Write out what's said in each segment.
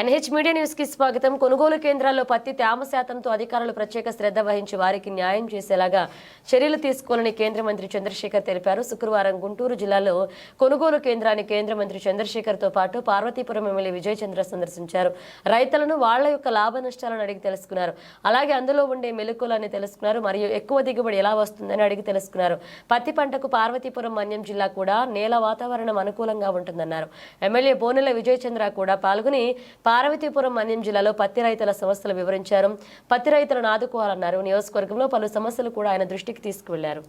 NH media న్యూస్కి స్వాగతం. కొనుగోలు కేంద్రాల్లో పత్తి తేమ శాతంతో అధికారులు ప్రత్యేక శ్రద్ధ వహించి వారికి న్యాయం చేసేలాగా చర్యలు తీసుకోవాలని కేంద్ర మంత్రి చంద్రశేఖర్ తెలిపారు. శుక్రవారం గుంటూరు జిల్లాలో కొనుగోలు కేంద్రాన్ని కేంద్ర మంత్రి చంద్రశేఖర్తో పాటు పార్వతీపురం ఎమ్మెల్యే విజయ్ చంద్ర సందర్శించారు. రైతులను వాళ్ళ యొక్క లాభ నష్టాలను అడిగి తెలుసుకున్నారు. అలాగే అందులో ఉండే మెలకువలని తెలుసుకున్నారు. మరియు ఎక్కువ దిగుబడి ఎలా వస్తుందని అడిగి తెలుసుకున్నారు. పత్తి పంటకు పార్వతీపురం మన్యం జిల్లా కూడా నేల వాతావరణం అనుకూలంగా ఉంటుందన్నారు. ఎమ్మెల్యే బోనెల విజయ్ చంద్ర కూడా పాల్గొని పార్వతీపురం మన్యం జిల్లాలో పత్తి రైతుల సమస్యలు వివరించారు. పత్తి రైతులను ఆదుకోవాలన్నారు. నియోజకవర్గంలో పలు సమస్యలు కూడా ఆయన దృష్టికి తీసుకువెళ్ళారు.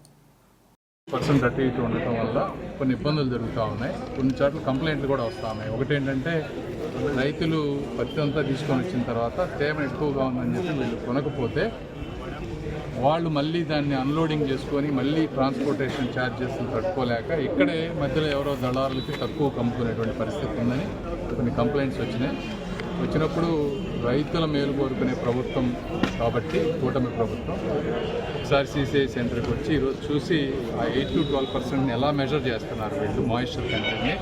పర్సెంట్ అటు ఇటు ఉండటం వల్ల కొన్ని ఇబ్బందులు జరుగుతూ ఉన్నాయి. కొన్ని చోట్ల కంప్లైంట్లు కూడా వస్తూ ఉన్నాయి. ఒకటి ఏంటంటే రైతులు పత్తి అంతా తీసుకొని వచ్చిన తర్వాత తేమ ఎక్కువగా ఉందని చెప్పి వీళ్ళు కొనకపోతే వాళ్ళు మళ్ళీ దాన్ని అన్లోడింగ్ చేసుకొని మళ్ళీ ట్రాన్స్పోర్టేషన్ ఛార్జెస్ తట్టుకోలేక ఇక్కడే మధ్యలో ఎవరో దళారులకి తక్కువ కమ్ముకునేటువంటి పరిస్థితి ఉందని కొన్ని కంప్లైంట్స్ వచ్చినాయి. వచ్చినప్పుడు రైతుల మేలు కోరుకునే ప్రభుత్వం కాబట్టి కూటమి ప్రభుత్వం. ఒకసారి సీసీఐ సెంటర్కి వచ్చి ఈరోజు చూసి ఆ ఎయిట్ టు ట్వెల్వ్ పర్సెంట్ని ఎలా మెజర్ చేస్తున్నారు వీళ్ళు మాయిశ్చర్ కంటెంట్ని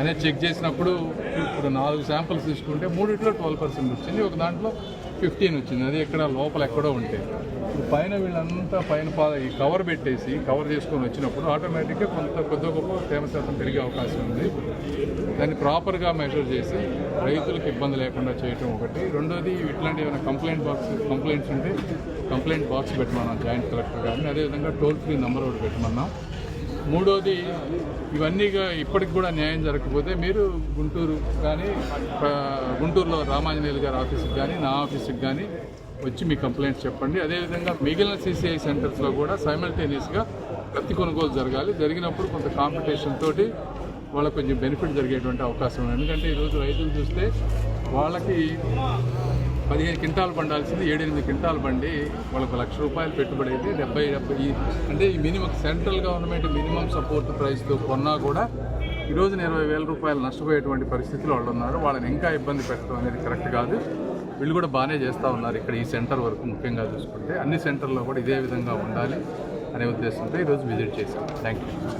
అనేది చెక్ చేసినప్పుడు ఇప్పుడు నాలుగు శాంపిల్స్ తీసుకుంటే మూడిట్లో ట్వెల్వ్ పర్సెంట్ వచ్చింది. ఒక దాంట్లో ఫిఫ్టీన్ వచ్చింది. అది ఎక్కడ? లోపల ఎక్కడో ఉంటే. ఇప్పుడు పైన వీళ్ళంతా పైన పాద ఈ కవర్ పెట్టేసి కవర్ చేసుకొని వచ్చినప్పుడు ఆటోమేటిక్గా కొంత కొద్ది గొప్ప తేమ శాతం పెరిగే అవకాశం ఉంది. దాన్ని ప్రాపర్గా మెజర్ చేసి రైతులకు ఇబ్బంది లేకుండా చేయటం ఒకటి. రెండోది ఇట్లాంటి ఏమైనా కంప్లైంట్ బాక్స్ కంప్లైంట్స్ ఉంటే కంప్లైంట్ బాక్స్ పెట్టమన్నాం జాయింట్ కలెక్టర్ గారిని. అదేవిధంగా టోల్ ఫ్రీ నెంబర్ ఒకటి పెట్టమన్నాం. మూడోది ఇవన్నీగా ఇప్పటికి కూడా న్యాయం జరగకపోతే మీరు గుంటూరు కానీ గుంటూరులో రామాంజనేయులు గారి ఆఫీస్కి కానీ నా ఆఫీస్కి కానీ వచ్చి మీ కంప్లైంట్ చెప్పండి. అదేవిధంగా మిగిలిన సీసీఐ సెంటర్స్లో కూడా సైమల్టేనియస్గా ప్రతి కొనుగోలు జరగాలి. జరిగినప్పుడు కొంత కాంపిటీషన్ తోటి వాళ్ళకి కొంచెం బెనిఫిట్ జరిగేటువంటి అవకాశం ఉంది. ఎందుకంటే ఈరోజు రైతులు చూస్తే వాళ్ళకి పదిహేను క్వింటాలు పండాల్సింది ఏడెనిమిది క్వింటాలు బండి వాళ్ళకు లక్ష రూపాయలు పెట్టుబడి అయితే డెబ్బై డెబ్బై అంటే ఈ minimum central government minimum support ప్రైస్తో కొన్నా కూడా ఈరోజు ఇరవై వేల రూపాయలు నష్టపోయేటువంటి పరిస్థితిలో వాళ్ళు ఉన్నారు. వాళ్ళని ఇంకా ఇబ్బంది పెట్టడం అనేది కరెక్ట్ కాదు. వీళ్ళు కూడా బాగానే చేస్తూ ఉన్నారు ఇక్కడ ఈ సెంటర్ వరకు ముఖ్యంగా చూసుకుంటే. అన్ని సెంటర్లో కూడా ఇదే విధంగా ఉండాలి అనే ఉద్దేశంతో ఈరోజు విజిట్ చేశాం. Thank you.